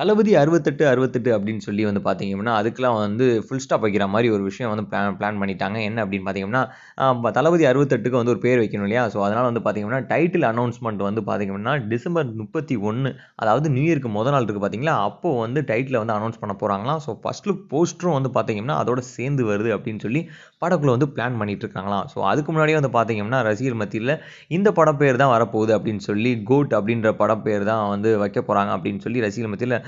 தளபதி அறுபத்தெட்டு அறுபத்தெட்டு அப்படின்னு சொல்லி வந்து பார்த்தீங்க அப்படின்னா அதுக்கெலாம் வந்து ஃபுல் ஸ்டாப் வைக்கிற மாதிரி ஒரு விஷயம் வந்து பிளான் பிளான் பண்ணிட்டாங்க. என்ன அப்படின்னு பார்த்தீங்கன்னா தளபதி அறுபத்தெட்டுக்கு வந்து ஒரு பேர் வைக்கணும் இல்லையா? ஸோ அதனால் வந்து பார்த்தீங்கன்னா டைட்டில் அனௌன்ஸ்மெண்ட் வந்து பார்த்தீங்கன்னா டிசம்பர் முப்பத்தி ஒன்று அதாவது நியூ இயருக்கு முத நாள் இருக்குது பார்த்தீங்களா அப்போது வந்து டைட்டில் வந்து அனௌன்ஸ் பண்ண போகிறாங்களாம் ஸோ ஃபர்ஸ்ட் லுக் போஸ்டரும் வந்து பார்த்தீங்கன்னா அதோட சேர்ந்து வருது அப்படின்னு சொல்லி படக்குள்ள வந்து பிளான் பண்ணிட்டு இருக்காங்களாம். ஸோ அதுக்கு முன்னாடியே வந்து பார்த்தீங்கன்னா ரசிகர் மத்தியில் இந்த படம் பேர் தான் வரப்போகுது அப்படின்னு சொல்லி கோட் அப்படின்ற படம் பேர் தான் வந்து வைக்க போகிறாங்க அப்படின்னு சொல்லி ரசிகர் மத்தியில்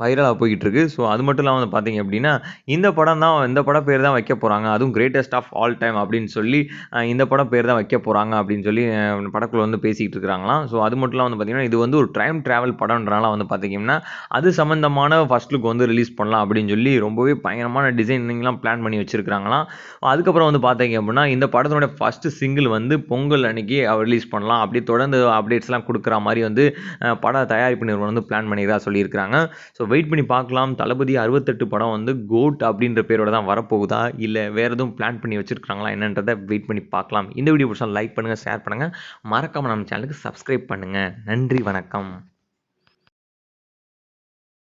வைரலாக போய்கிட்டு இருக்கு ஸோ அது மட்டும் இல்லாமல் வந்து பார்த்தீங்க அப்படின்னா இந்த படம் தான் இந்த படம் பேர் தான் வைக்க போகிறாங்க அதுவும் கிரேட்டஸ்ட் ஆஃப் ஆல் டைம் அப்படின்னு சொல்லி இந்த படம் பேர் தான் வைக்க போகிறாங்க அப்படின்னு சொல்லி அஹ் படக்குள்ள வந்து பேசிக்கிட்டு இருக்கிறாங்களாம். ஸோ அது மட்டும் இல்லாமல் வந்து பார்த்தீங்கன்னா இது வந்து ஒரு டைம் ட்ராவல் படம்ன்றனால வந்து பார்த்தீங்கன்னா அது சம்மந்தமான ஃபஸ்ட் லுக் வந்து ரிலீஸ் பண்ணலாம் அப்படின்னு சொல்லி ரொம்பவே பயங்கரமான டிசைனிங்லாம் பிளான் பண்ணி வச்சிருக்காங்களாம் அதுக்கப்புறம் வந்து பார்த்தீங்க அப்படின்னா இந்த படத்தினுடைய ஃபஸ்ட்டு சிங்கிள் வந்து பொங்கல் அன்னைக்கு ரிலீஸ் பண்ணலாம். அப்படியே தொடர்ந்து அப்டேட்ஸ்லாம் கொடுக்குற மாதிரி வந்து பட தயாரிப்பு நிறுவனம் வந்து பிளான் பண்ணிக்கிறதா சொல்லியிருக்காங்க ஸோ வெயிட் பண்ணி பார்க்கலாம். தளபதி அறுபத்தெட்டு படம் வந்து கோட் அப்படின்ற பேரோட தான் வரப்போகுதா? இல்லை வேறு எதுவும் பிளான் பண்ணி வச்சுருக்காங்களா என்னன்றதை வெயிட் பண்ணி பார்க்கலாம். இந்த வீடியோ பிடிச்சா லைக் பண்ணுங்கள் ஷேர் பண்ணுங்கள் மறக்காமல் நம்ம சேனலுக்கு சப்ஸ்கிரைப் பண்ணுங்கள் நன்றி வணக்கம்.